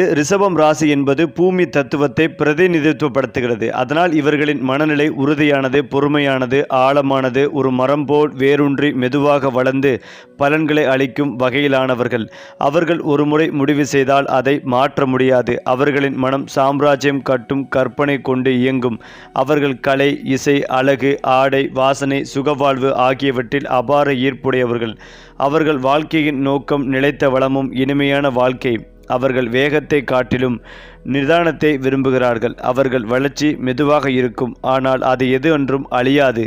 ரிஷபம் ராசி என்பது பூமி தத்துவத்தை பிரதிநிதித்துவப்படுத்துகிறது. அதனால் இவர்களின் மனநிலை உறுதியானது பொறுமையானது ஆழமானது ஒரு மரம் போல் வேரூன்றி மெதுவாக வளர்ந்து பலன்களை அளிக்கும் வகையிலானவர்கள். அவர்கள் ஒருமுறை முடிவு செய்தால் அதை மாற்ற முடியாது. அவர்களின் மனம் சாம்ராஜ்யம் கட்டும் கற்பனை கொண்டு இயங்கும். அவர்கள் கலை இசை அழகு ஆடை வாசனை சுகவாழ்வு ஆகியவற்றில் அபார ஈர்ப்புடையவர்கள். அவர்கள் வாழ்க்கையின் நோக்கம் நிலைத்த வளமும் இனிமையான வாழ்க்கை. அவர்கள் வேகத்தை காட்டிலும் நிதானத்தை விரும்புகிறார்கள். அவர்கள் வளர்ச்சி மெதுவாக இருக்கும். ஆனால் அது எது என்றும் அழியாது.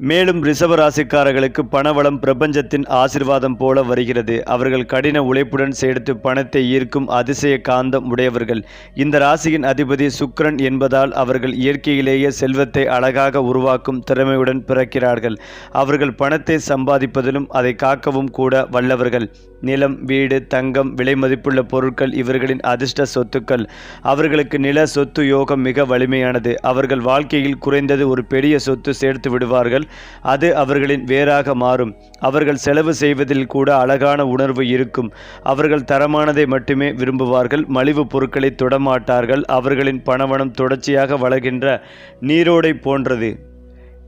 மேலும் ரிசர்வ ராசிக்காரர்களுக்கு பணவளம் பிரபஞ்சத்தின் ஆசிர்வாதம் போல வருகிறது. அவர்கள் கடின உழைப்புடன் சேர்த்து பணத்தை ஈர்க்கும் அதிசய காந்தம் உடையவர்கள். இந்த ராசியின் அதிபதி சுக்ரன் என்பதால் அவர்கள் இயற்கையிலேயே செல்வத்தை அழகாக உருவாக்கும் திறமையுடன் பிறக்கிறார்கள். அவர்கள் பணத்தை சம்பாதிப்பதிலும் அதை காக்கவும் கூட வல்லவர்கள். நிலம் வீடு தங்கம் விலை மதிப்புள்ள பொருட்கள் இவர்களின் அதிர்ஷ்ட சொத்துக்கள். அவர்களுக்கு நில சொத்து யோகம் மிக வலிமையானது. அவர்கள் வாழ்க்கையில் குறைந்தது ஒரு பெரிய சொத்து சேர்த்து விடுவார்கள். அது அவர்களின் வேறாக மாறும். அவர்கள் செலவு செய்வதில் கூட அழகான உணர்வு இருக்கும். அவர்கள் தரமானதை மட்டுமே விரும்புவார்கள். மலிவு பொருட்களை தொடமாட்டார்கள். அவர்களின் பணவனம் தொடர்ச்சியாக வளர்கின்ற நீரோடை போன்றது.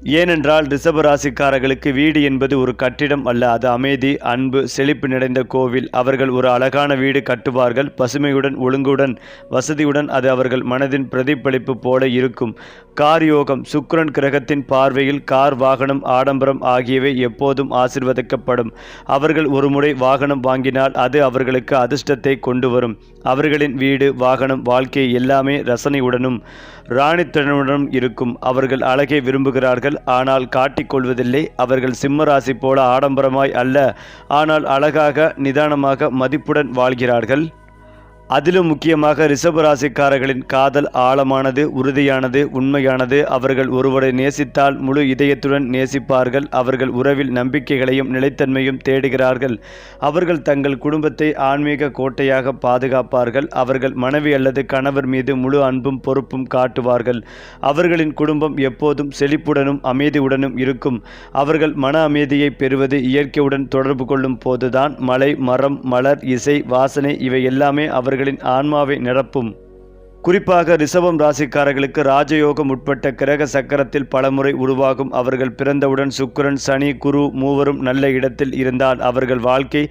ஏனென்றால் ரிஷப ராசிக்காரர்களுக்கு வீடு என்பது ஒரு கட்டிடம் அல்ல அது அமைதி அன்பு செழிப்பு நிறைந்த கோவில். அவர்கள் ஒரு அழகான வீடு கட்டுவார்கள் பசுமையுடன் ஒழுங்குடன் வசதியுடன் அது அவர்கள் மனதின் பிரதிபலிப்பு போல இருக்கும். கார் யோகம் சுக்கிரன் கிரகத்தின் பார்வையில் கார் வாகனம் ஆடம்பரம் ஆகியவை எப்போதும் ஆசிர்வதிக்கப்படும். அவர்கள் ஒரு முறை வாகனம் வாங்கினால் அது அவர்களுக்கு அதிர்ஷ்டத்தை கொண்டு வரும். அவர்களின் வீடு வாகனம் வாழ்க்கை எல்லாமே ரசனையுடனும் ராணித்தனவுடன் இருக்கும் அவர்கள் அழகை விரும்புகிறார்கள். ஆனால் காட்டிக்கொள்வதில்லை அவர்கள் சிம்மராசி போல ஆடம்பரமாய் அல்ல. ஆனால் அழகாக நிதானமாக மதிப்புடன் வாழ்கிறார்கள். அதிலும் முக்கியமாக ரிஷபராசிக்காரர்களின் காதல் ஆழமானது உறுதியானது உண்மையானது. அவர்கள் ஒருவரை நேசித்தால் முழு இதயத்துடன் நேசிப்பார்கள். அவர்கள் உறவில் நம்பிக்கைகளையும் நிலைத்தன்மையும் தேடுகிறார்கள். அவர்கள் தங்கள் குடும்பத்தை ஆன்மீக கோட்டையாக பாதுகாப்பார்கள். அவர்கள் மனைவி அல்லது கணவர் மீது முழு அன்பும் பொறுப்பும் காட்டுவார்கள். அவர்களின் குடும்பம் எப்போதும் செழிப்புடனும் அமைதியுடனும் இருக்கும். அவர்கள் மன அமைதியை பெறுவது இயற்கையுடன் தொடர்பு கொள்ளும் போதுதான். மலை மரம் மலர் இசை வாசனை இவை எல்லாமே அவர்கள் ராசிக்காரர்களின் ஆன்மாவை நிரப்பும். குறிப்பாக ரிசவம் ராசிக்காரர்களுக்கு ராஜயோகம் உட்பட்ட கிரக சக்கரத்தில் பலமுறை உருவாகும் அவர்கள் பிறந்தவுடன் சுக்கரன் சனி குரு மூவரும் நல்ல இடத்தில் இருந்தால் அவர்கள் வாழ்க்கை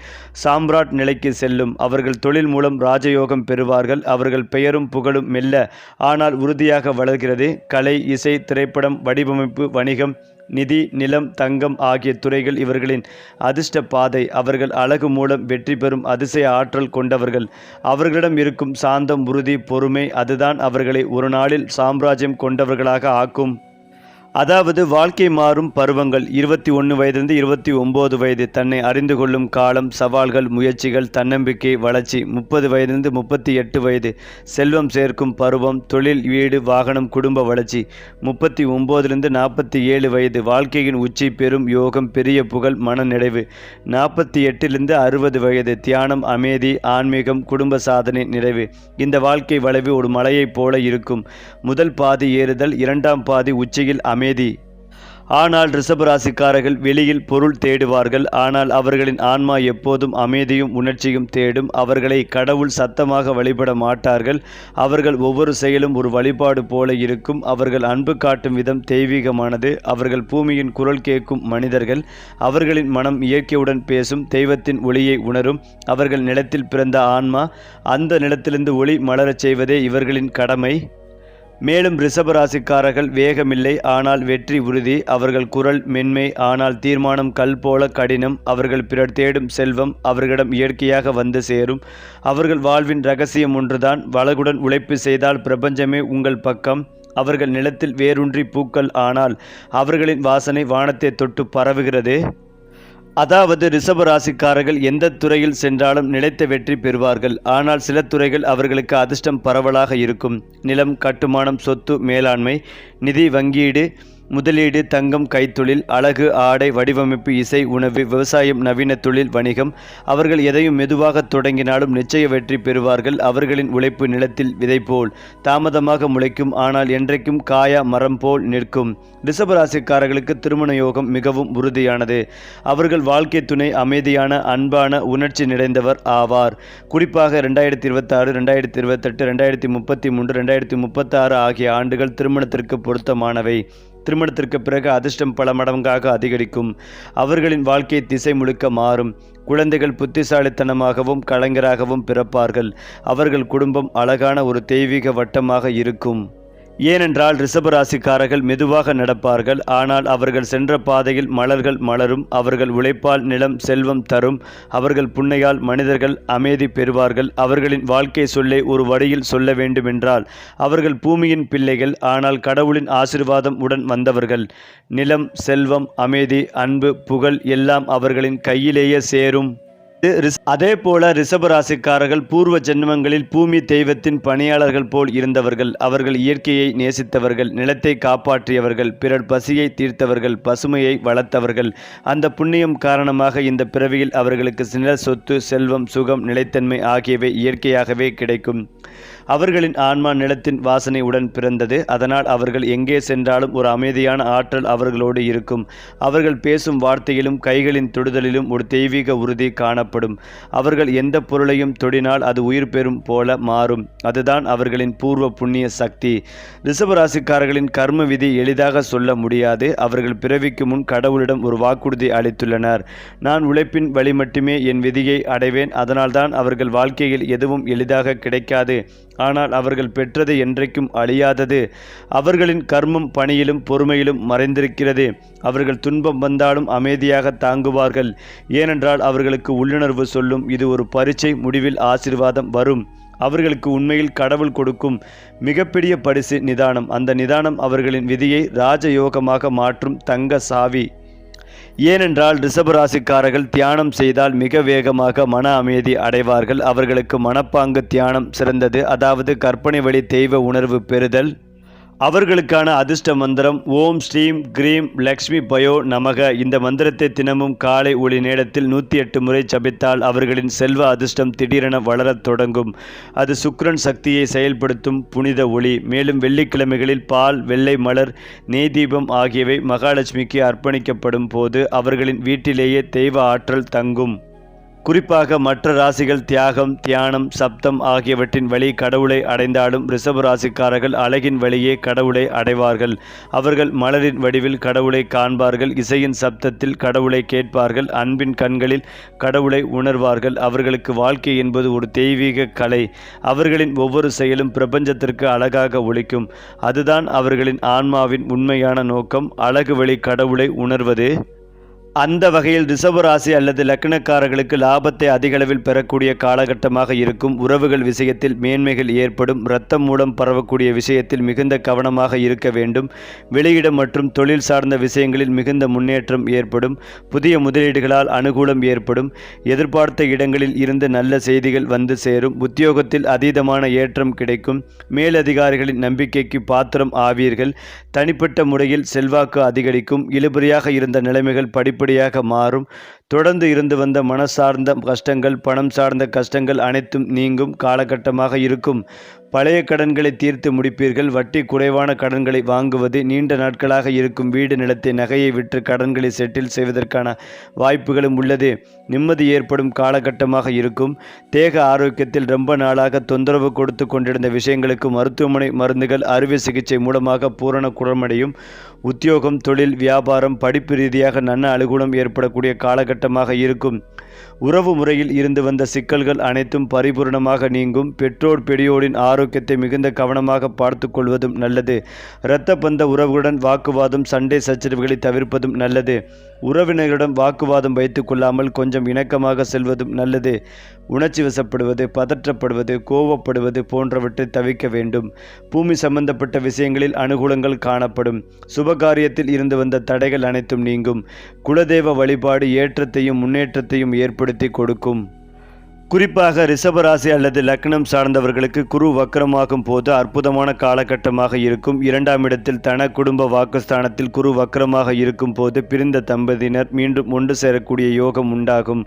சாம்ராட் நிலைக்கு செல்லும். அவர்கள் தொழில் மூலம் ராஜயோகம் பெறுவார்கள். அவர்கள் பெயரும் புகழும் மெல்ல ஆனால் உறுதியாக வளர்கிறது. கலை இசை திரைப்படம் வடிவமைப்பு வணிகம் நிதி நிலம் தங்கம் ஆகிய துறைகள் இவர்களின் அதிர்ஷ்ட பாதை அவர்கள் அழகு மூலம் வெற்றி பெறும் அதிசய ஆற்றல் கொண்டவர்கள். அவர்களிடம் இருக்கும் சாந்தம் உறுதி பொறுமை அதுதான் அவர்களை ஒரு நாளில் சாம்ராஜ்யம் கொண்டவர்களாக ஆக்கும். அதாவது வாழ்க்கை மாறும் பருவங்கள் இருபத்தி ஒன்று வயதிலிருந்து இருபத்தி ஒம்பது வயது தன்னை அறிந்து கொள்ளும் காலம் சவால்கள் முயற்சிகள் தன்னம்பிக்கை வளர்ச்சி முப்பது வயதிலிருந்து முப்பத்தி எட்டு வயது செல்வம் சேர்க்கும் பருவம் தொழில் வீடு வாகனம் குடும்ப வளர்ச்சி முப்பத்தி ஒம்போதிலிருந்து நாற்பத்தி ஏழு வயது வாழ்க்கையின் உச்சி பெரும் யோகம் பெரிய புகழ் மனநிறைவு நாற்பத்தி எட்டிலிருந்து அறுபது வயது தியானம் அமைதி ஆன்மீகம் குடும்ப சாதனை நிறைவு. இந்த வாழ்க்கை வளைவு ஒரு மலையைப் போல இருக்கும். முதல் பாதி ஏறுதல் இரண்டாம் பாதி உச்சியில் அமைதி. ஆனால் ரிஷபராசிக்காரர்கள் வெளியில் பொருள் தேடுவார்கள். ஆனால் அவர்களின் ஆன்மா எப்போதும் அமைதியும் உணர்ச்சியும் தேடும். அவர்களை கடவுள் சத்தமாக வழிபட மாட்டார்கள். அவர்கள் ஒவ்வொரு செயலும் ஒரு வழிபாடு போல இருக்கும். அவர்கள் அன்பு காட்டும் விதம் தெய்வீகமானது. அவர்கள் பூமியின் குரல் கேட்கும் மனிதர்கள். அவர்களின் மனம் இயற்கையுடன் பேசும். தெய்வத்தின் ஒளியை உணரும். அவர்கள் நிலத்தில் பிறந்த ஆன்மா. அந்த நிலத்திலிருந்து ஒளி மலரச் செய்வதே இவர்களின் கடமை. மேலும் ரிஷபராசிக்காரர்கள் வேகமில்லை ஆனால் வெற்றி உறுதி. அவர்கள் குரல் மென்மை ஆனால் தீர்மானம் கல் போல கடினம். அவர்கள் பிறர் தேடும் செல்வம் அவர்களிடம் இயற்கையாக வந்து சேரும். அவர்கள் வாழ்வின் ரகசியம் ஒன்றுதான். வளகுடன் உழைப்பு செய்தால் பிரபஞ்சமே உங்கள் பக்கம். அவர்கள் நிலத்தில் வேரூன்றி பூக்கள் ஆனால் அவர்களின் வாசனை வானத்தை தொட்டு பரவுகிறது. அதாவது ரிஷப ராசிக்காரர்கள் எந்த துறையில் சென்றாலும் நிலைத்த வெற்றி பெறுவார்கள். ஆனால் சில துறைகள் அவர்களுக்கு அதிர்ஷ்டம் பரவலாக இருக்கும். நிலம் கட்டுமானம் சொத்து மேலாண்மை நிதி வங்கீடு முதலீடு தங்கம் கைத்தொழில் அழகு ஆடை வடிவமைப்பு இசை உணவு விவசாயம் நவீன தொழில் வணிகம் அவர்கள் எதையும் மெதுவாக தொடங்கினாலும் நிச்சய வெற்றி பெறுவார்கள். அவர்களின் உழைப்பு நிலத்தில் விதை போல் தாமதமாக முளைக்கும். ஆனால் என்றைக்கும் காயா மரம் போல் நிற்கும். ரிஷபராசிக்காரர்களுக்கு திருமண யோகம் மிகவும் உறுதியானது. அவர்கள் வாழ்க்கை துணை அமைதியான அன்பான உணர்ச்சி நிறைந்தவர் ஆவார். குறிப்பாக ரெண்டாயிரத்தி இருபத்தாறு ரெண்டாயிரத்தி இருபத்தெட்டு ரெண்டாயிரத்தி முப்பத்தி மூன்று ரெண்டாயிரத்தி முப்பத்தாறு ஆகிய ஆண்டுகள் திருமணத்திற்கு பொருத்தமானவை. திருமணத்திற்கு பிறகு அதிர்ஷ்டம் பல மடங்காக அதிகரிக்கும். அவர்களின் வாழ்க்கை திசை முழுக்க மாறும். குழந்தைகள் புத்திசாலித்தனமாகவும் கலைஞராகவும் பிறப்பார்கள். அவர்கள் குடும்பம் அழகான ஒரு தெய்வீக வட்டமாக இருக்கும். ஏனென்றால் ரிஷபராசிக்காரர்கள் மெதுவாக நடப்பார்கள். ஆனால் அவர்கள் சென்ற பாதையில் மலர்கள் மலரும் அவர்கள் உழைப்பால் நிலம் செல்வம் தரும் அவர்கள் புன்னையால் மனிதர்கள் அமைதி பெறுவார்கள். அவர்களின் வாழ்க்கை சொல்லை ஒரு வழியில் சொல்ல வேண்டுமென்றால் அவர்கள் பூமியின் பிள்ளைகள் ஆனால் கடவுளின் ஆசிர்வாதம் உடன் வந்தவர்கள். நிலம் செல்வம் அமைதி அன்பு புகழ் எல்லாம் அவர்களின் கையிலேயே சேரும். அதே போல ரிஷபராசிக்காரர்கள் பூர்வ ஜென்மங்களில் பூமி தெய்வத்தின் பணியாளர்கள் போல் இருந்தவர்கள் அவர்கள் இயற்கையை நேசித்தவர்கள் நிலத்தை காப்பாற்றியவர்கள் பிறர் பசியை தீர்த்தவர்கள் பசுமையை வளர்த்தவர்கள். அந்த புண்ணியம் காரணமாக இந்த பிறவியில் அவர்களுக்கு நில சொத்து செல்வம் சுகம் நிலைத்தன்மை ஆகியவை இயற்கையாகவே கிடைக்கும். அவர்களின் ஆன்மா நிலத்தின் வாசனை உடன் பிறந்தது. அதனால் அவர்கள் எங்கே சென்றாலும் ஒரு அமைதியான ஆற்றல் அவர்களோடு இருக்கும். அவர்கள் பேசும் வார்த்தையிலும் கைகளின் தொடுதலிலும் ஒரு தெய்வீக உறுதி காணப்படும். அவர்கள் எந்த பொருளையும் தொடினால் அது உயிர் பெறும் போல மாறும். அதுதான் அவர்களின் பூர்வ புண்ணிய சக்தி. ரிஷபராசிக்காரர்களின் கர்ம விதி எளிதாக சொல்ல முடியாது. அவர்கள் பிறவிக்கு முன் கடவுளிடம் ஒரு வாக்குறுதி அளித்துள்ளனர். நான் உழைப்பின் வழி மட்டுமே என் விதியை அடைவேன். அதனால்தான் அவர்கள் வாழ்க்கையில் எதுவும் எளிதாக கிடைக்காது. ஆனால் அவர்கள் பெற்றது என்றைக்கும் அழியாதது. அவர்களின் கர்மம் பணியிலும் பொறுமையிலும் மறைந்திருக்கிறது. அவர்கள் துன்பம் வந்தாலும் அமைதியாக தாங்குவார்கள். ஏனென்றால் அவர்களுக்கு உள்ளுணர்வு சொல்லும் இது ஒரு பரீட்சை முடிவில் ஆசிர்வாதம் வரும். அவர்களுக்கு உண்மையில் கடவுள் கொடுக்கும் மிகப்பெரிய பரிசு நிதானம். அந்த நிதானம் அவர்களின் விதியை ராஜயோகமாக மாற்றும் தங்க சாவி. ஏனென்றால் ரிஷபராசிக்காரர்கள் தியானம் செய்தால் மிக வேகமாக மன அமைதி அடைவார்கள். அவர்களுக்கு மனப்பாங்கு தியானம் சிறந்தது. அதாவது கற்பனை வழி தெய்வ உணர்வு பெறுதல். அவர்களுக்கான அதிர்ஷ்ட மந்திரம் ஓம் ஸ்ரீம் கிரீம் லக்ஷ்மி பயோ நமக. இந்த மந்திரத்தை தினமும் காலை ஒளி நேரத்தில் நூற்றி எட்டு முறை சபித்தால் அவர்களின் செல்வ அதிர்ஷ்டம் திடீரென வளரத் தொடங்கும். அது சுக்ரன் சக்தியை செயல்படுத்தும் புனித ஒளி. மேலும் வெள்ளிக்கிழமைகளில் பால் வெள்ளை மலர் நெய்தீபம் ஆகியவை மகாலட்சுமிக்கு அர்ப்பணிக்கப்படும் போது அவர்களின் வீட்டிலேயே தெய்வ ஆற்றல் தங்கும். குறிப்பாக மற்ற ராசிகள் தியாகம் தியானம் சப்தம் ஆகியவற்றின் வழி கடவுளை அடைந்தாலும் ரிஷப ராசிக்காரர்கள் அழகின் வழியே கடவுளை அடைவார்கள். அவர்கள் மலரின் வடிவில் கடவுளை காண்பார்கள் இசையின் சப்தத்தில் கடவுளை கேட்பார்கள் அன்பின் கண்களில் கடவுளை உணர்வார்கள். அவர்களுக்கு வாழ்க்கை என்பது ஒரு தெய்வீக கலை. அவர்களின் ஒவ்வொரு செயலும் பிரபஞ்சத்திற்கு அழகாக ஒழிக்கும் அதுதான் அவர்களின் ஆன்மாவின் உண்மையான நோக்கம். அழகு வழி கடவுளை உணர்வது. அந்த வகையில் ரிஷபராசி அல்லது லக்னக்காரர்களுக்கு லாபத்தை அதிகளவில் பெறக்கூடிய காலகட்டமாக இருக்கும். உறவுகள் விஷயத்தில் மேன்மைகள் ஏற்படும். இரத்தம் மூலம் பரவக்கூடிய விஷயத்தில் மிகுந்த கவனமாக இருக்க வேண்டும். வெளியிடம் மற்றும் தொழில் சார்ந்த விஷயங்களில் மிகுந்த முன்னேற்றம் ஏற்படும். புதிய முதலீடுகளால் அனுகூலம் ஏற்படும். எதிர்பார்த்த இடங்களில் இருந்து நல்ல செய்திகள் வந்து சேரும். உத்தியோகத்தில் அதீதமான ஏற்றம் கிடைக்கும். மேலதிகாரிகளின் நம்பிக்கைக்கு பாத்திரம் ஆவீர்கள். தனிப்பட்ட முறையில் செல்வாக்கு அதிகரிக்கும். இழுபறியாக இருந்த நிலைமைகள் படிப்படியாக மாறும். தொடர்ந்து இருந்து வந்த மன சார்ந்த கஷ்டங்கள் பணம் சார்ந்த கஷ்டங்கள் அனைத்தும் நீங்கும் காலகட்டமாக இருக்கும். பழைய கடன்களை தீர்த்து முடிப்பீர்கள். வட்டி குறைவான கடன்களை வாங்குவது நீண்ட நாட்களாக இருக்கும். வீடு நிலத்தை நகையை விற்று கடன்களை செட்டில் செய்வதற்கான வாய்ப்புகளும் உள்ளது. நிம்மதி ஏற்படும் காலகட்டமாக இருக்கும். தேக ஆரோக்கியத்தில் ரொம்ப நாளாக தொந்தரவு கொடுத்து கொண்டிருந்த விஷயங்களுக்கு மருத்துவமனை மருந்துகள் அறுவை சிகிச்சை மூலமாக பூரண குணமடையும். உத்தியோகம் தொழில் வியாபாரம் படிப்பு ரீதியாக நன்ன அலுகுணம் ஏற்படக்கூடிய காலகட்டமாக இருக்கும் உறவு முறையில் இருந்து வந்த சிக்கல்கள் அனைத்தும் பரிபூர்ணமாக நீங்கும் பெற்றோர் பெரியோரின் ஆரோக்கியத்தை மிகுந்த கவனமாக பார்த்து கொள்வதும் நல்லது இரத்த பந்த உறவுகளுடன் வாக்குவாதம் சண்டை சச்சரவுகளை தவிர்ப்பதும் நல்லது உறவினர்களிடம் வாக்குவாதம் வைத்து கொள்ளாமல் கொஞ்சம் இணக்கமாக செல்வதும் நல்லது உணர்ச்சி வசப்படுவது பதற்றப்படுவது கோவப்படுவது போன்றவற்றை தவிர்க்க வேண்டும். பூமி சம்பந்தப்பட்ட விஷயங்களில் அனுகூலங்கள் காணப்படும். சுபகாரியத்தில் இருந்து வந்த தடைகள் அனைத்தும் நீங்கும். குலதெய்வ வழிபாடு ஏற்றத்தையும் முன்னேற்றத்தையும் ஏற்படுத்தி கொடுக்கும். குறிப்பாக ரிஷபராசி அல்லது லக்னம் சார்ந்தவர்களுக்கு குரு வக்கரமாகும் போது அற்புதமான காலகட்டமாக இருக்கும். இரண்டாம் இடத்தில் தன குடும்ப வாக்குஸ்தானத்தில் குரு வக்கரமாக இருக்கும் போது பிரிந்த தம்பதியினர் மீண்டும் ஒன்று சேரக்கூடிய யோகம் உண்டாகும்.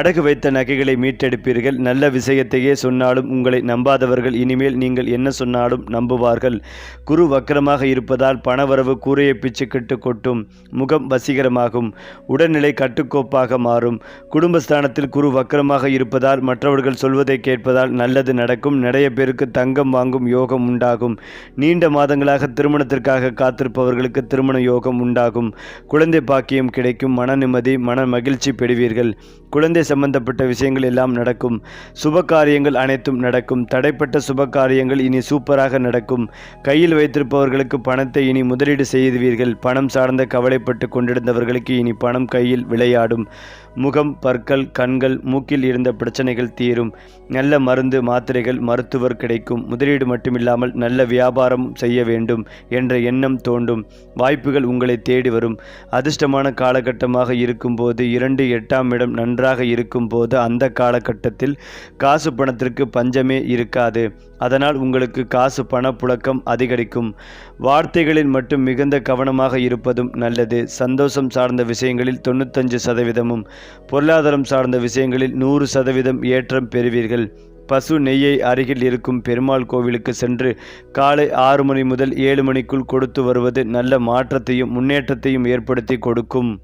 அடகு வைத்த நகைகளை மீட்டெடுப்பீர்கள். நல்ல விஷயத்தையே சொன்னாலும் உங்களை நம்பாதவர்கள். இனிமேல் நீங்கள் என்ன சொன்னாலும் நம்புவார்கள். குரு வக்கரமாக இருப்பதால் பணவரவு கூரையை பிச்சுக்கிட்டு கொட்டும். முகம் வசீகரமாகும். உடல்நிலை கட்டுக்கோப்பாக மாறும். குடும்பஸ்தானத்தில் குரு வக்கரமாக இருப்பதால் மற்றவர்கள் சொல்வதை கேட்பதால் நல்லது நடக்கும். நிறைய பேருக்கு தங்கம் வாங்கும் யோகம் உண்டாகும். நீண்ட மாதங்களாக திருமணத்திற்காக காத்திருப்பவர்களுக்கு திருமண யோகம் உண்டாகும். குழந்தை பாக்கியம் கிடைக்கும். மன நிம்மதி மன மகிழ்ச்சி பெறுவீர்கள். குழந்தை சம்பந்தப்பட்ட விஷயங்கள் எல்லாம் நடக்கும். சுப காரியங்கள் அனைத்தும் நடக்கும். தடைப்பட்ட சுப காரியங்கள் இனி சூப்பராக நடக்கும். கையில் வைத்திருப்பவர்களுக்கு பணத்தை இனி முதலீடு செய்துவீர்கள். பணம் சார்ந்த கவலைப்பட்டு கொண்டிருந்தவர்களுக்கு இனி பணம் கையில் விளையாடும். முகம் பற்கள் கண்கள் மூக்கில் இருந்த பிரச்சனை பிரச்சனைகள் தீரும். நல்ல மருந்து மாத்திரைகள் மருத்துவர் கிடைக்கும். முதலீடு மட்டுமில்லாமல் நல்ல வியாபாரம் செய்ய வேண்டும் என்ற எண்ணம் தோண்டும் வாய்ப்புகள் உங்களை தேடி வரும். அதிர்ஷ்டமான காலகட்டமாக இருக்கும்போது இரண்டு எட்டாம் இடம் நன்றாக இருக்கும்போது அந்த காலகட்டத்தில் காசு பணத்திற்கு பஞ்சமே இருக்காது. அதனால் உங்களுக்கு காசு பணப்புழக்கம் அதிகரிக்கும். வார்த்தைகளில் மட்டும் மிகுந்த கவனமாக இருப்பதும் நல்லது. சந்தோஷம் சார்ந்த விஷயங்களில் தொண்ணூத்தஞ்சு சதவீதமும் பொருளாதாரம் சார்ந்த விஷயங்களில் நூறு சதவீதம் ஏற்றம் பெறுவீர்கள். பசு நெய்யை அருகில் இருக்கும் பெருமாள் கோவிலுக்கு சென்று காலை ஆறு மணி முதல் ஏழு மணிக்குள் கொடுத்து வருவது நல்ல மாற்றத்தையும் முன்னேற்றத்தையும் ஏற்படுத்தி கொடுக்கும்.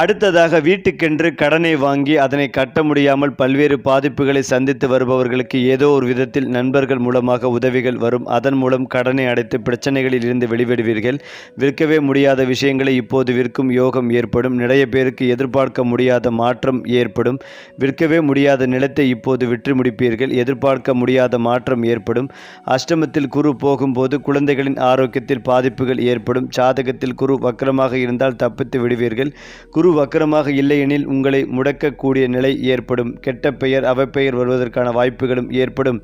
அடுத்ததாக வீட்டுக்கென்று கடனை வாங்கி அதனை கட்ட முடியாமல் பல்வேறு பாதிப்புகளை சந்தித்து வருபவர்களுக்கு ஏதோ ஒரு விதத்தில் நண்பர்கள் மூலமாக உதவிகள் வரும். அதன் மூலம் கடனை அடைத்து பிரச்சனைகளில் இருந்து வெளிவிடுவீர்கள். விற்கவே முடியாத விஷயங்களை இப்போது விற்கும் யோகம் ஏற்படும். நிறைய பேருக்கு எதிர்பார்க்க முடியாத மாற்றம் ஏற்படும். விற்கவே முடியாத நிலத்தை இப்போது விற்று முடிப்பீர்கள். எதிர்பார்க்க முடியாத மாற்றம் ஏற்படும். அஷ்டமத்தில் குரு போகும்போது குழந்தைகளின் ஆரோக்கியத்தில் பாதிப்புகள் ஏற்படும். சாதகத்தில் குரு வக்கரமாக இருந்தால் தப்பித்து விடுவீர்கள். குரு வக்கரமாக இல்லையெனில் உங்களை முடக்கக்கூடிய நிலை ஏற்படும். கெட்ட பெயர் அவப்பெயர் வருவதற்கான வாய்ப்புகளும் ஏற்படும்.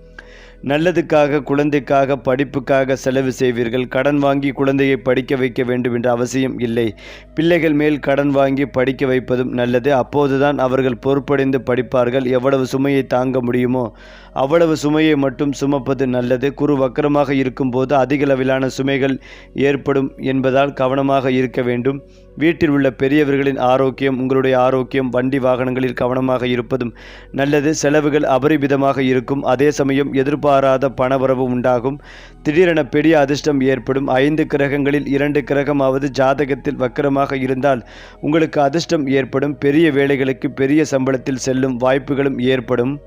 நல்லதுக்காக குழந்தைக்காக படிப்புக்காக செலவு செய்வீர்கள். கடன் வாங்கி குழந்தையை படிக்க வைக்க வேண்டும் என்ற அவசியம் இல்லை. பிள்ளைகள் மேல் கடன் வாங்கி படிக்க வைப்பதும் நல்லது. அப்போதுதான் அவர்கள் பொறுப்படைந்து படிப்பார்கள். எவ்வளவு சுமையை தாங்க முடியுமோ அவ்வளவு சுமையை மட்டும் சுமப்பது நல்லது. குரு வக்கரமாக இருக்கும்போது அதிகளவிலான சுமைகள் ஏற்படும் என்பதால் கவனமாக இருக்க வேண்டும். வீட்டில் உள்ள பெரியவர்களின் ஆரோக்கியம் உங்களுடைய ஆரோக்கியம் வண்டி வாகனங்களில் கவனமாக இருப்பதும் நல்லது. செலவுகள் அபரிமிதமாக இருக்கும். அதே சமயம் எதிர்பாராத பணவரவு உண்டாகும். திடீரென பெரிய அதிர்ஷ்டம் ஏற்படும். ஐந்து கிரகங்களில் இரண்டு கிரகமாவது ஜாதகத்தில் வக்கரமாக இருந்தால் உங்களுக்கு அதிர்ஷ்டம் ஏற்படும். பெரிய வேலைகளுக்கு பெரிய சம்பளத்தில் செல்லும் வாய்ப்புகளும் ஏற்படும்.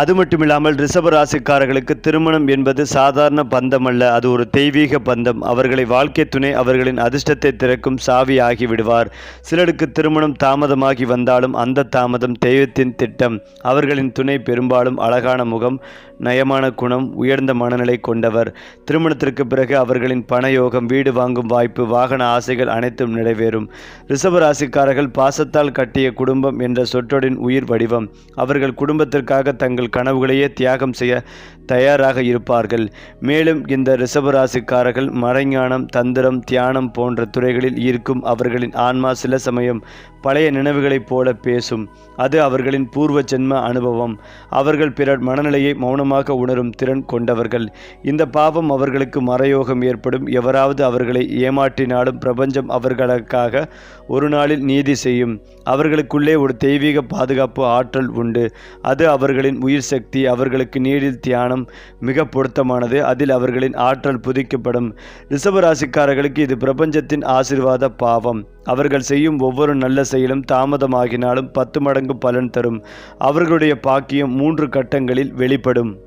அது மட்டுமில்லாமல் ரிஷப ராசிக்காரர்களுக்கு திருமணம் என்பது சாதாரண பந்தம் அல்ல அது ஒரு தெய்வீக பந்தம். அவர்களை வாழ்க்கை துணை அவர்களின் அதிர்ஷ்டத்தை திறக்கும் சாவி ஆகி விடுவார். சிலருக்கு திருமணம் தாமதமாகி வந்தாலும் அந்த தாமதம் தெய்வத்தின் திட்டம். அவர்களின் துணை பெரும்பாலும் அழகான முகம் நயமான குணம் உயர்ந்த மனநிலை கொண்டவர். திருமணத்திற்கு பிறகு அவர்களின் பணயோகம் வீடு வாங்கும் வாய்ப்பு வாகன ஆசைகள் அனைத்தும் நிறைவேறும். ரிஷப ராசிக்காரர்கள் பாசத்தால் கட்டிய குடும்பம் என்ற சொற்றொடின் உயிர் வடிவம். அவர்கள் குடும்பத்திற்காக தங்கள் கனவுகளையே தியாகம் செய்ய தயாராக இருப்பார்கள். மேலும் இந்த ரிஷபராசிக்காரர்கள் மறைஞானம் தந்திரம் தியானம் போன்ற துறைகளில் ஈர்க்கும் அவர்களின் ஆன்மா சில சமயம் பழைய நினைவுகளைப் போல பேசும். அது அவர்களின் பூர்வ ஜென்ம அனுபவம். அவர்கள் பிறர் மனநிலையை மௌனமாக உணரும் திறன் கொண்டவர்கள். இந்த பாவம் அவர்களுக்கு மறையோகம் ஏற்படும். எவராவது அவர்களை ஏமாற்றினாலும் பிரபஞ்சம் அவர்களுக்காக ஒரு நாளில் நீதி செய்யும். அவர்களுக்குள்ளே ஒரு தெய்வீக பாதுகாப்பு ஆற்றல் உண்டு. அது அவர்களின் உயிர் சக்தி அவர்களுக்கு நீரில் தியானம் மிக பொருத்தமானது. அதில் அவர்களின் ஆற்றல் புதிக்கப்படும். ரிஷபராசிக்காரர்களுக்கு இது பிரபஞ்சத்தின் ஆசிர்வாத பாவம். அவர்கள் செய்யும் ஒவ்வொரு நல்ல செயலும் தாமதமாகினாலும் பத்து மடங்கு பலன் தரும். அவர்களுடைய பாக்கியம் மூன்று கட்டங்களில் வெளிப்படும்.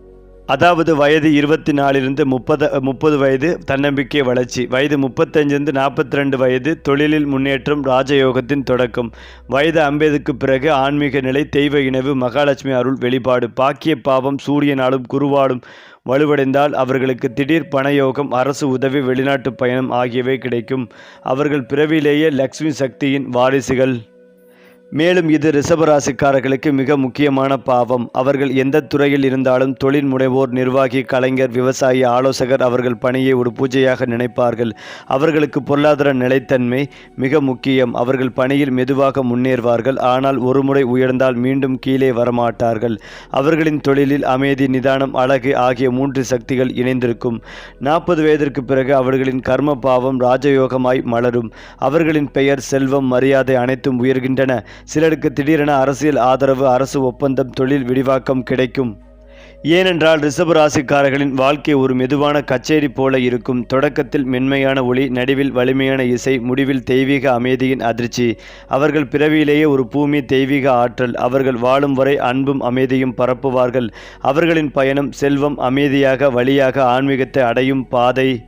அதாவது வயது இருபத்தி நாலிலிருந்து முப்பது முப்பது வயது தன்னம்பிக்கை வளர்ச்சி. வயது முப்பத்தஞ்சிலிருந்து நாற்பத்தி ரெண்டு வயது தொழிலில் முன்னேற்றம் ராஜயோகத்தின் தொடக்கம். வயது ஐம்பதுக்கு பிறகு ஆன்மீக நிலை தெய்வ இணைவு மகாலட்சுமி அருள் வெளிப்பாடு. பாக்கிய பாவம் சூரியனாலும் குருவாலும் வலுவடைந்தால் அவர்களுக்கு திடீர் பணயோகம் அரசு உதவி வெளிநாட்டு பயணம் ஆகியவை கிடைக்கும். அவர்கள் பிறவிலேயே லக்ஷ்மி சக்தியின் வாரிசுகள். மேலும் இது ரிஷபராசிக்காரர்களுக்கு மிக முக்கியமான பாவம். அவர்கள் எந்த துறையில் இருந்தாலும் தொழில் முனைவோர் நிர்வாகி கலைஞர் விவசாயி ஆலோசகர் அவர்கள் பணியை ஒரு பூஜையாக நினைப்பார்கள். அவர்களுக்கு பொருளாதார நிலைத்தன்மை மிக முக்கியம். அவர்கள் பணியில் மெதுவாக முன்னேறுவார்கள். ஆனால் ஒருமுறை உயர்ந்தால் மீண்டும் கீழே வரமாட்டார்கள். அவர்களின் தொழிலில் அமைதி நிதானம் அழகு ஆகிய மூன்று சக்திகள் இணைந்திருக்கும். நாற்பது வயதிற்கு பிறகு அவர்களின் கர்ம பாவம் ராஜயோகமாய் மலரும். அவர்களின் பெயர் செல்வம் மரியாதை அனைத்தும் உயர்கின்றன. சிலருக்கு திடீரென அரசியல் ஆதரவு அரசு ஒப்பந்தம் தொழில் விரிவாக்கம் கிடைக்கும். ஏனென்றால் ரிஷப ராசிக்காரர்களின் வாழ்க்கை ஒரு மெதுவான கச்சேரி போல இருக்கும். தொடக்கத்தில் மென்மையான ஒளி நடுவில் வலிமையான இசை முடிவில் தெய்வீக அமைதியின் அதிர்ச்சி. அவர்கள் பிறவியிலேயே ஒரு பூமி தெய்வீக ஆற்றல். அவர்கள் வாழும் வரை அன்பும் அமைதியும் பரப்புவார்கள். அவர்களின் பயணம் செல்வம் அமைதியாக வழியாக ஆன்மீகத்தை அடையும் பாதை.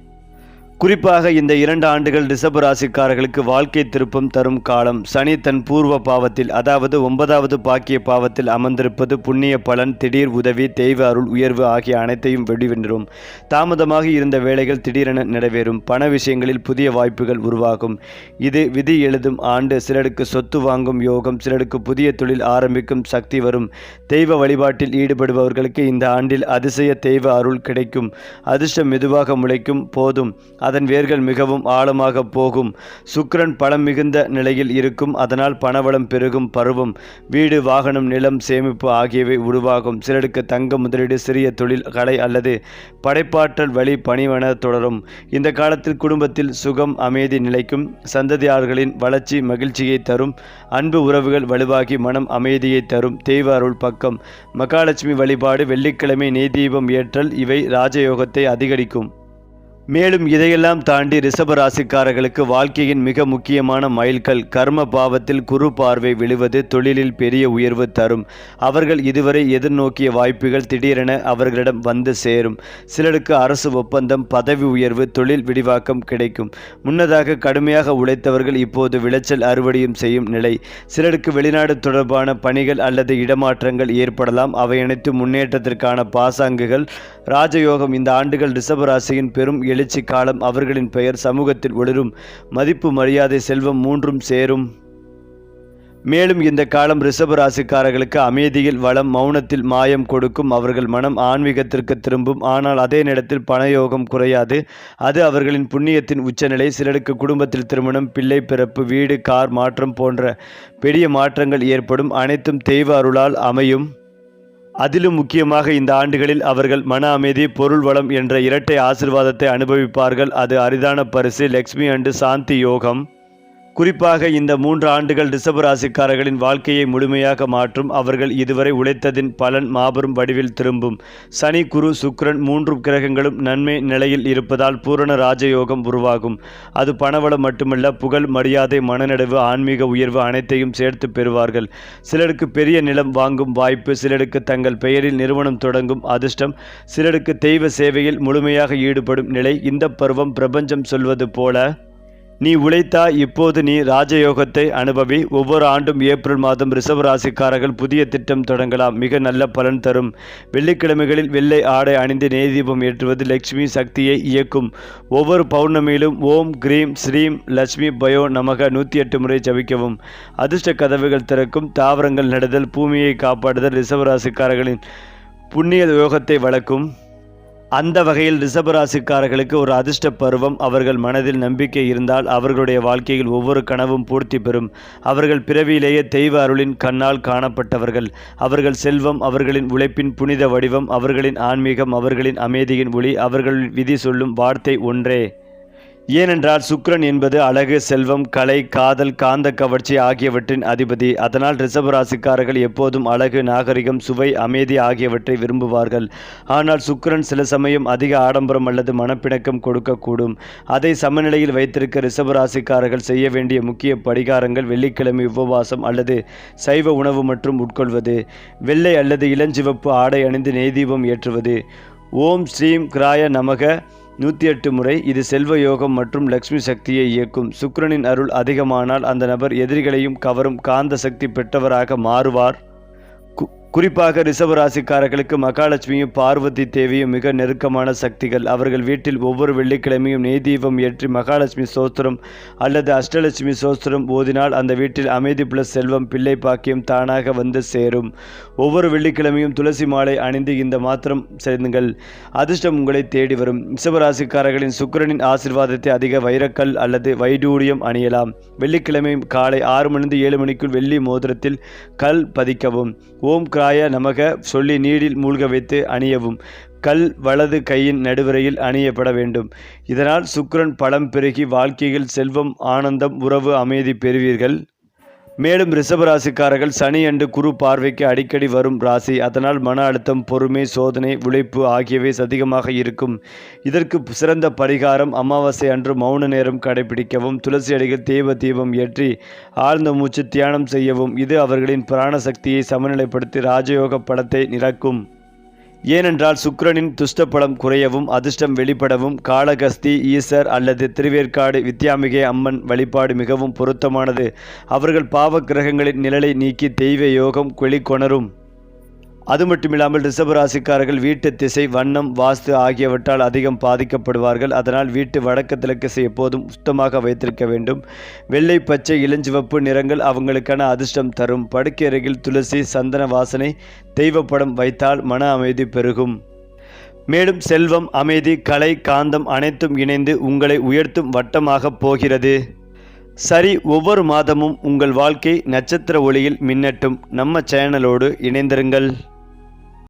குறிப்பாக இந்த இரண்டு ஆண்டுகள் ரிஷப ராசிக்காரர்களுக்கு வாழ்க்கை திருப்பம் தரும் காலம். சனி தன் பூர்வ பாவத்தில் அதாவது ஒன்பதாவது பாக்கிய பாவத்தில் அமர்ந்திருப்பது புண்ணிய பலன் திடீர் உதவி தெய்வ அருள் உயர்வு ஆகிய அனைத்தையும் வெடிவென்றும். தாமதமாக இருந்த வேலைகள் திடீரென நிறைவேறும். பண விஷயங்களில் புதிய வாய்ப்புகள் உருவாகும். இது விதி எழுதும் ஆண்டு. சிலருக்கு சொத்து வாங்கும் யோகம் சிலருக்கு புதிய தொழில் ஆரம்பிக்கும் சக்தி வரும். தெய்வ வழிபாட்டில் ஈடுபடுபவர்களுக்கு இந்த ஆண்டில் அதிசய தெய்வ அருள் கிடைக்கும். அதிர்ஷ்டம் மெதுவாக முளைக்கும் போதும். அதன் வேர்கள் மிகவும் ஆழமாக போகும். சுக்கரன் பலம் மிகுந்த நிலையில் இருக்கும். அதனால் பணவளம் பெருகும் பருவம் வீடு வாகனம் நிலம் சேமிப்பு ஆகியவை உருவாகும். சிலருக்கு தங்க முதலீடு சிறிய தொழில் கலை அல்லது படைப்பாற்றல் வழி பணிவன தொடரும். இந்த காலத்தில் குடும்பத்தில் சுகம் அமைதி நிலைக்கும். சந்ததியார்களின் வளர்ச்சி மகிழ்ச்சியை தரும். அன்பு உறவுகள் வலுவாகி மனம் அமைதியை தரும். தெய்வ அருள் பக்கம். மகாலட்சுமி வழிபாடு வெள்ளிக்கிழமை நெய்தீபம் ஏற்றல். இவை ராஜயோகத்தை அதிகரிக்கும். மேலும் இதையெல்லாம் தாண்டி ரிஷப ராசிக்காரர்களுக்கு வாழ்க்கையின் மிக முக்கியமான மைல்கல் கர்ம பாவத்தில் குரு பார்வை விழுவது தொழிலில் பெரிய உயர்வு தரும். அவர்கள் இதுவரை எதிர்நோக்கிய வாய்ப்புகள் திடீரென அவர்களிடம் வந்து சேரும். சிலருக்கு அரசு ஒப்பந்தம் பதவி உயர்வு தொழில் விரிவாக்கம் கிடைக்கும். முன்னதாக கடுமையாக உழைத்தவர்கள் இப்போது விளைச்சல் அறுவடையும் செய்யும் நிலை. சிலருக்கு வெளிநாடு தொடர்பான பணிகள் அல்லது இடமாற்றங்கள் ஏற்படலாம். அவை அனைத்து முன்னேற்றத்திற்கான பாசாங்குகள். ராஜயோகம் இந்த ஆண்டுகள் ரிஷபராசியின் பெரும் எழுச்சி காலம் அவர்களின் பெயர் சமூகத்தில் ஒளிரும். மதிப்பு மரியாதை செல்வம் மூன்றும் சேரும். மேலும் இந்த காலம் ரிஷப ராசிக்காரர்களுக்கு அமைதியில் வளம் மௌனத்தில் மாயம் கொடுக்கும். அவர்கள் மனம் ஆன்மீகத்திற்கு திரும்பும். ஆனால் அதே நேரத்தில் பணயோகம் குறையாது. அது அவர்களின் புண்ணியத்தின் உச்சநிலை. சிலருக்கு குடும்பத்தில் திருமணம் பிள்ளை பிறப்பு வீடு கார் மாற்றம் போன்ற பெரிய மாற்றங்கள் ஏற்படும். அனைத்தும் தெய்வ அருளால் அமையும். அதிலும் முக்கியமாக இந்த ஆண்டுகளில் அவர்கள் மன அமைதி பொருள் வளம் என்ற இரட்டை ஆசிர்வாதத்தை அனுபவிப்பார்கள். அது அரிதான பரிசு. லக்ஷ்மி அண்டு சாந்தி யோகம். குறிப்பாக இந்த மூன்று ஆண்டுகள் ரிஷப ராசிக்காரர்களின் வாழ்க்கையை முழுமையாக மாற்றும் அவர்கள் இதுவரை உழைத்ததின் பலன் மாபெரும் வடிவில் திரும்பும். சனி குரு சுக்கிரன் மூன்று கிரகங்களும் நன்மை நிலையில் இருப்பதால் பூரண ராஜயோகம் உருவாகும். அது பணவளம் மட்டுமல்ல புகழ் மரியாதை மனநடவு ஆன்மீக உயர்வு அனைத்தையும் சேர்த்து பெறுவார்கள். சிலருக்கு பெரிய நிலம் வாங்கும் வாய்ப்பு சிலருக்கு தங்கள் பெயரில் நிறுவனம் தொடங்கும் அதிர்ஷ்டம் சிலருக்கு தெய்வ சேவையில் முழுமையாக ஈடுபடும் நிலை. இந்த பருவம் பிரபஞ்சம் சொல்வது போல நீ உழைத்தா இப்போது நீ ராஜயோகத்தை அனுபவி. ஒவ்வொரு ஆண்டும் ஏப்ரல் மாதம் ரிசர்வ் ராசிக்காரர்கள் புதிய திட்டம் தொடங்கலாம். மிக நல்ல பலன் தரும். வெள்ளிக்கிழமைகளில் வெள்ளை ஆடை அணிந்து நெய்தீபம் ஏற்றுவது லட்சுமி சக்தியை இயக்கும். ஒவ்வொரு பௌர்ணமியிலும் ஓம் கிரீம் ஸ்ரீம் லட்சுமி பயோ நமக நூற்றி எட்டு முறை ஜபிக்கவும். அதிர்ஷ்ட கதவுகள் திறக்கும். தாவரங்கள் நடுதல். பூமியை காப்பாடுதல் ரிசர்வ் ராசிக்காரர்களின் புண்ணிய யோகத்தை வளர்க்கும். அந்த வகையில் ரிஷபராசிக்காரர்களுக்கு ஒரு அதிர்ஷ்ட பருவம். அவர்கள் மனதில் நம்பிக்கை இருந்தால் அவர்களுடைய வாழ்க்கையில் ஒவ்வொரு கனவும் பூர்த்தி பெறும். அவர்கள் பிறவியிலேயே தெய்வ அருளின் கண்ணால் காணப்பட்டவர்கள். அவர்கள் செல்வம் அவர்களின் உழைப்பின் புனித வடிவம் அவர்களின் ஆன்மீகம் அவர்களின் அமைதியின் ஒளி அவர்களின் விதி சொல்லும் வார்த்தை ஒன்றே. ஏனென்றால் சுக்ரன் என்பது அழகு செல்வம் கலை காதல் காந்த கவர்ச்சி ஆகியவற்றின் அதிபதி. அதனால் ரிஷப ராசிக்காரர்கள் எப்போதும் அழகு நாகரிகம் சுவை அமைதி ஆகியவற்றை விரும்புவார்கள். ஆனால் சுக்கிரன் சில சமயம் அதிக ஆடம்பரம் அல்லது மனப்பிணக்கம் கொடுக்கக்கூடும். அதை சமநிலையில் வைத்திருக்க ரிஷப ராசிக்காரர்கள் செய்ய வேண்டிய முக்கிய படிகாரங்கள் வெள்ளிக்கிழமை உபவாசம் அல்லது சைவ உணவு மற்றும் உட்கொள்வது வெள்ளை அல்லது இளஞ்சிவப்பு ஆடை அணிந்து நெய்தீபம் ஏற்றுவது. ஓம் ஸ்ரீம் கிராய நமக. நூற்றி எட்டு முறை இது செல்வ யோகம் மற்றும் லக்ஷ்மி சக்தியை இயக்கும். சுக்கிரனின் அருள் அதிகமானால் அந்த நபர் எதிரிகளையும் கவரும் காந்த சக்தி பெற்றவராக மாறுவார். குறிப்பாக ரிஷபராசிக்காரர்களுக்கு மகாலட்சுமியும் பார்வதி தேவியும் மிக நெருக்கமான சக்திகள். அவர்கள் வீட்டில் ஒவ்வொரு வெள்ளிக்கிழமையும் நெய் தீபம் ஏற்றி மகாலட்சுமி சோஸ்திரம் அல்லது அஷ்டலட்சுமி சோஸ்திரம் ஓதினால் அந்த வீட்டில் அமைதி பிளஸ் செல்வம் பிள்ளை பாக்கியம் தானாக வந்து சேரும். ஒவ்வொரு வெள்ளிக்கிழமையும் துளசி மாலை அணிந்து இந்த மாத்திரம் செய்யுங்கள் அதிர்ஷ்டம் உங்களை தேடி வரும். ரிஷபராசிக்காரர்களின் சுக்கிரனின் ஆசிர்வாதத்தை அதிக வைரக்கல் அல்லது வைடூரியம் அணியலாம். வெள்ளிக்கிழமை காலை ஆறு மணிந்து ஏழு மணிக்குள் வெள்ளி மோதிரத்தில் கல் பதிக்கவும். ஓம் காய நமக சொல்லி நீரில் மூழ்க வைத்து அணியவும். கல் வலது கையின் நடுவரையில் அணியப்பட வேண்டும். இதனால் சுக்கரன் பலம் பெருகி வாழ்க்கையில் செல்வம் ஆனந்தம் உறவு அமைதி பெறுவீர்கள். மேலும் ரிஷபராசிக்காரர்கள் சனி அன்று குரு பார்வைக்கு அடிக்கடி வரும் ராசி. அதனால் மன அழுத்தம் பொறுமை சோதனை உழைப்பு ஆகியவை அதிகமாக இருக்கும். இதற்கு சிறந்த பரிகாரம் அமாவாசை அன்று மௌன நேரம் கடைபிடிக்கவும் துளசி அடிகள் தெய்வ தீபம் ஏற்றி ஆழ்ந்த மூச்சு தியானம் செய்யவும். இது அவர்களின் பிராண சக்தியை சமநிலைப்படுத்தி ராஜயோக படத்தை நிரக்கும். ஏனென்றால் சுக்கிரனின் துஷ்டப்படம் குறையவும் அதிர்ஷ்டம் வெளிப்படவும் காளகஸ்தி ஈசர் அல்லது திருவேற்காடு வித்யாமிகை அம்மன் வழிபாடு மிகவும் பொருத்தமானது. அவர்கள் பாவ கிரகங்களின் நிழலை நீக்கி தெய்வ யோகம் வெளிக்கொணரும் அது மட்டுமில்லாமல் ரிஷபராசிக்காரர்கள் வீட்டு திசை வண்ணம் வாஸ்து ஆகியவற்றால் அதிகம் பாதிக்கப்படுவார்கள். அதனால் வீட்டு வடக்கு திலக்கசை எப்போதும் சுத்தமாக வைத்திருக்க வேண்டும். வெள்ளை பச்சை இளஞ்சிவப்பு நிறங்கள் அவங்களுக்கான அதிர்ஷ்டம் தரும். படுக்கை அருகில் துளசி சந்தன வாசனை தெய்வப்படம் வைத்தால் மன அமைதி பெருகும். மேலும் செல்வம் அமைதி கலை காந்தம் அனைத்தும் இணைந்து உங்களை உயர்த்தும் வட்டமாக போகிறது. சரி ஒவ்வொரு மாதமும் உங்கள் வாழ்க்கை நட்சத்திர ஒளியில் மின்னட்டும். நம்ம சேனலோடு இணைந்திருங்கள்.